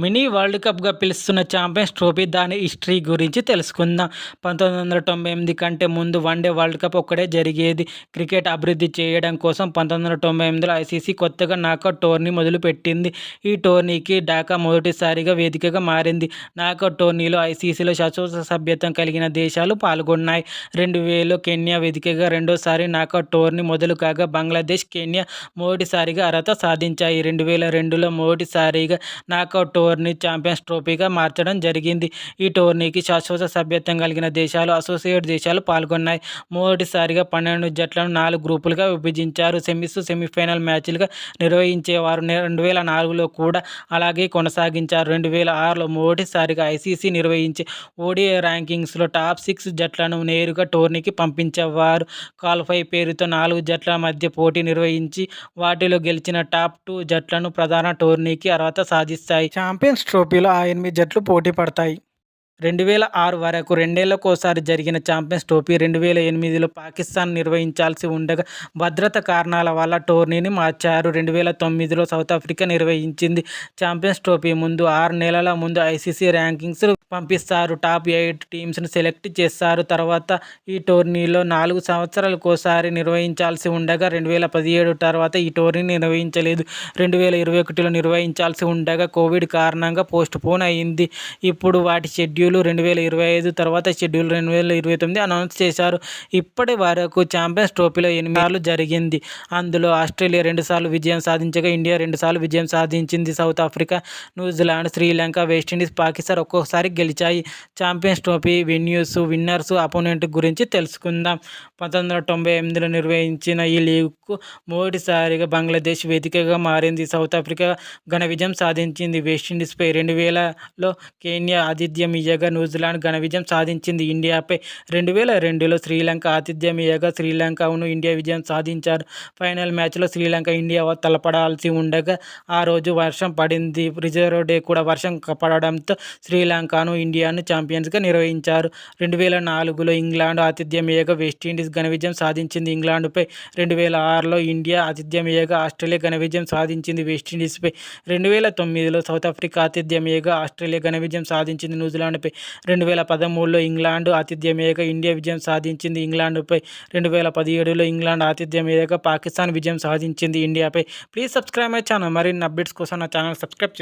Mini world కప్గా పిలుస్తున్న champions trophy దాని హిస్టరీ గురించి తెలుసుకుందాం. పంతొమ్మిది వందల తొంభై ఎనిమిది కంటే ముందు వన్డే వరల్డ్ కప్ ఒక్కడే జరిగేది. క్రికెట్ అభివృద్ధి చేయడం కోసం పంతొమ్మిది వందల తొంభై ఎనిమిదిలో ఐసీసీ కొత్తగా నాకౌట్ టోర్నీ మొదలుపెట్టింది. ఈ టోర్నీకి ఢాకా మొదటిసారిగా వేదికగా మారింది. నాకౌట్ టోర్నీలో ఐసీసీలో శాశ్వత సభ్యత్వం కలిగిన దేశాలు పాల్గొన్నాయి. రెండు వేలలో కెన్యా వేదికగా రెండోసారి నాకౌట్ టోర్నీ మొదలు కాగా బంగ్లాదేశ్ కెన్యా మొదటిసారిగా అర్హత సాధించాయి. రెండు వేల రెండులో మొదటిసారిగా నాకౌట్ టోర్నీ ఛాంపియన్స్ ట్రోఫీగా మార్చడం జరిగింది. ఈ టోర్నీకి శాశ్వత సభ్యత్వం కలిగిన దేశాలు అసోసియేట్ దేశాలు పాల్గొన్నాయి. మొదటిసారిగా పన్నెండు జట్లను నాలుగు గ్రూపులుగా విభజించారు. సెమీస్ సెమీఫైనల్ మ్యాచ్లుగా నిర్వహించేవారు రెండు వేల నాలుగులో కూడా అలాగే కొనసాగించారు. రెండు వేల ఆరులో మొదటిసారిగా ఐసీసీ నిర్వహించే ఓడిఐ ర్యాంకింగ్స్లో టాప్ సిక్స్ జట్లను నేరుగా టోర్నీకి పంపించేవారు. క్వాలిఫై పేరుతో నాలుగు జట్ల మధ్య పోటీ నిర్వహించి వాటిలో గెలిచిన టాప్ టూ జట్లను ప్రధాన టోర్నీకి అర్హత సాధిస్తాయి. ఛాంపియన్స్ ట్రోఫీలో ఆ ఎనిమిది జట్లు పోటీ పడతాయి. రెండు వేల ఆరు వరకు రెండేళ్ళకోసారి జరిగిన ఛాంపియన్స్ ట్రోఫీ రెండు వేల ఎనిమిదిలో పాకిస్తాన్ నిర్వహించాల్సి ఉండగా భద్రత కారణాల వల్ల టోర్నీని మార్చారు. రెండు వేల తొమ్మిదిలో సౌత్ ఆఫ్రికా నిర్వహించింది ఛాంపియన్స్ ట్రోఫీ. ముందు ఆరు నెలల ముందు ఐసీసీ ర్యాంకింగ్స్ పంపిస్తారు. టాప్ ఎయిట్ టీమ్స్ని సెలెక్ట్ చేస్తారు. తర్వాత ఈ టోర్నీలో నాలుగు సంవత్సరాలకోసారి నిర్వహించాల్సి ఉండగా రెండు వేల పదిహేడు తర్వాత ఈ టోర్నీని నిర్వహించలేదు. రెండు వేల ఇరవై ఒకటిలో నిర్వహించాల్సి ఉండగా కోవిడ్ కారణంగా పోస్ట్ పోన్ అయింది. ఇప్పుడు వాటి షెడ్యూల్ రెండు వేల ఇరవై ఐదు తర్వాత షెడ్యూల్ రెండు వేల ఇరవై తొమ్మిది అనౌన్స్ చేశారు. ఇప్పటి వరకు ఛాంపియన్స్ ట్రోఫీలో ఎనిమిది సార్లు జరిగింది. అందులో ఆస్ట్రేలియా రెండుసార్లు విజయం సాధించగా ఇండియా రెండుసార్లు విజయం సాధించింది. South Africa New Zealand Sri Lanka West Indies Pakistan ఒక్కొక్కసారి గెలిచాయి. Champions Trophy venues winners opponent గురించి తెలుసుకుందాం. పంతొమ్మిది వందల తొంభై ఎనిమిదిలో నిర్వహించిన ఈ లీగ్కు మొదటిసారిగా బంగ్లాదేశ్ వేదికగా మారింది. సౌత్ ఆఫ్రికా ఘన విజయం సాధించింది. వెస్టిండీస్పై రెండు వేలలో కేన్యా ఆతిథ్యం ఇయ్యగా న్యూజిలాండ్ ఘన విజయం సాధించింది. ఇండియాపై రెండు వేల రెండులో శ్రీలంక ఆతిథ్యం ఇయ్యగా శ్రీలంకను ఇండియా విజయం సాధించారు. ఫైనల్ మ్యాచ్లో శ్రీలంక ఇండియా తలపడాల్సి ఉండగా ఆ రోజు వర్షం పడింది. రిజర్వ్ డే కూడా వర్షం పడడంతో శ్రీలంకను ఇండియాను ఛాంపియన్స్గా నిర్వహించారు. రెండు వేల నాలుగులో ఇంగ్లాండ్ ఆతిథ్యం వెస్టిండీస్ ఘన విజయం సాధించింది. ఇంగ్లాండ్పై రెండు వేల ఆరులో ఇండియా ఆతిథ్యం ఆస్ట్రేలియా ఘన విజయం సాధించింది. వెస్టిండీస్పై రెండు వేల తొమ్మిదిలో సౌత్ ఆఫ్రికా ఆతిథ్యం ఆస్ట్రేలియా ఘన విజయం సాధించింది. న్యూజిలాండ్పై రెండు వేల పదమూడులో ఇంగ్లాండ్ ఆతిథ్యం ఇండియా విజయం సాధించింది. ఇంగ్లాండ్పై రెండు వేల పదిహేడులో ఇంగ్లాండ్ ఆతిథ్యం పాకిస్తాన్ విజయం సాధించింది. ఇండియాపై ప్లీజ్ సబ్స్క్రైబ్ మై ఛానల్. మరిన్ని అప్డేట్స్ కోసం నా ఛానల్ సబ్స్క్రైబ్